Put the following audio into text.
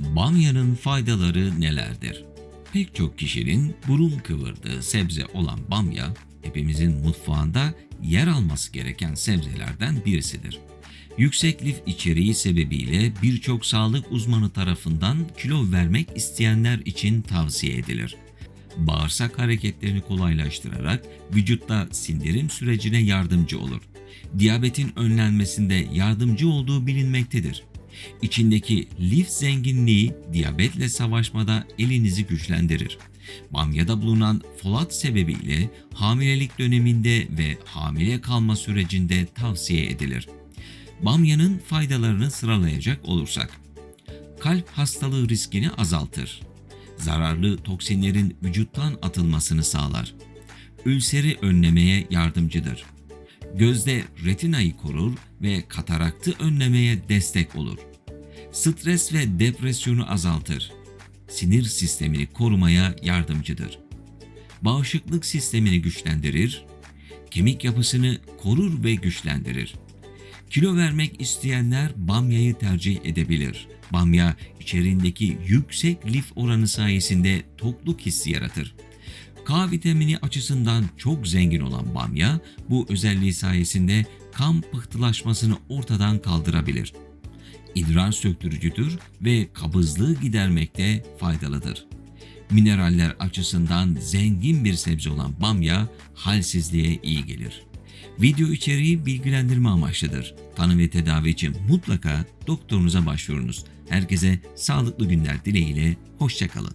Bamyanın faydaları nelerdir? Pek çok kişinin burun kıvırdığı sebze olan bamya, hepimizin mutfağında yer alması gereken sebzelerden birisidir. Yüksek lif içeriği sebebiyle birçok sağlık uzmanı tarafından kilo vermek isteyenler için tavsiye edilir. Bağırsak hareketlerini kolaylaştırarak vücutta sindirim sürecine yardımcı olur. Diyabetin önlenmesinde yardımcı olduğu bilinmektedir. İçindeki lif zenginliği diyabetle savaşmada elinizi güçlendirir. Bamyada bulunan folat sebebiyle hamilelik döneminde ve hamile kalma sürecinde tavsiye edilir. Bamyanın faydalarını sıralayacak olursak. Kalp hastalığı riskini azaltır. Zararlı toksinlerin vücuttan atılmasını sağlar. Ülseri önlemeye yardımcıdır. Gözde retinayı korur ve kataraktı önlemeye destek olur. Stres ve depresyonu azaltır. Sinir sistemini korumaya yardımcıdır. Bağışıklık sistemini güçlendirir. Kemik yapısını korur ve güçlendirir. Kilo vermek isteyenler bamyayı tercih edebilir. Bamya içeriğindeki yüksek lif oranı sayesinde tokluk hissi yaratır. K vitamini açısından çok zengin olan bamya bu özelliği sayesinde kan pıhtılaşmasını ortadan kaldırabilir. İdrar söktürücüdür ve kabızlığı gidermekte faydalıdır. Mineraller açısından zengin bir sebze olan bamya halsizliğe iyi gelir. Video içeriği bilgilendirme amaçlıdır. Tanı ve tedavi için mutlaka doktorunuza başvurunuz. Herkese sağlıklı günler dileğiyle, hoşçakalın.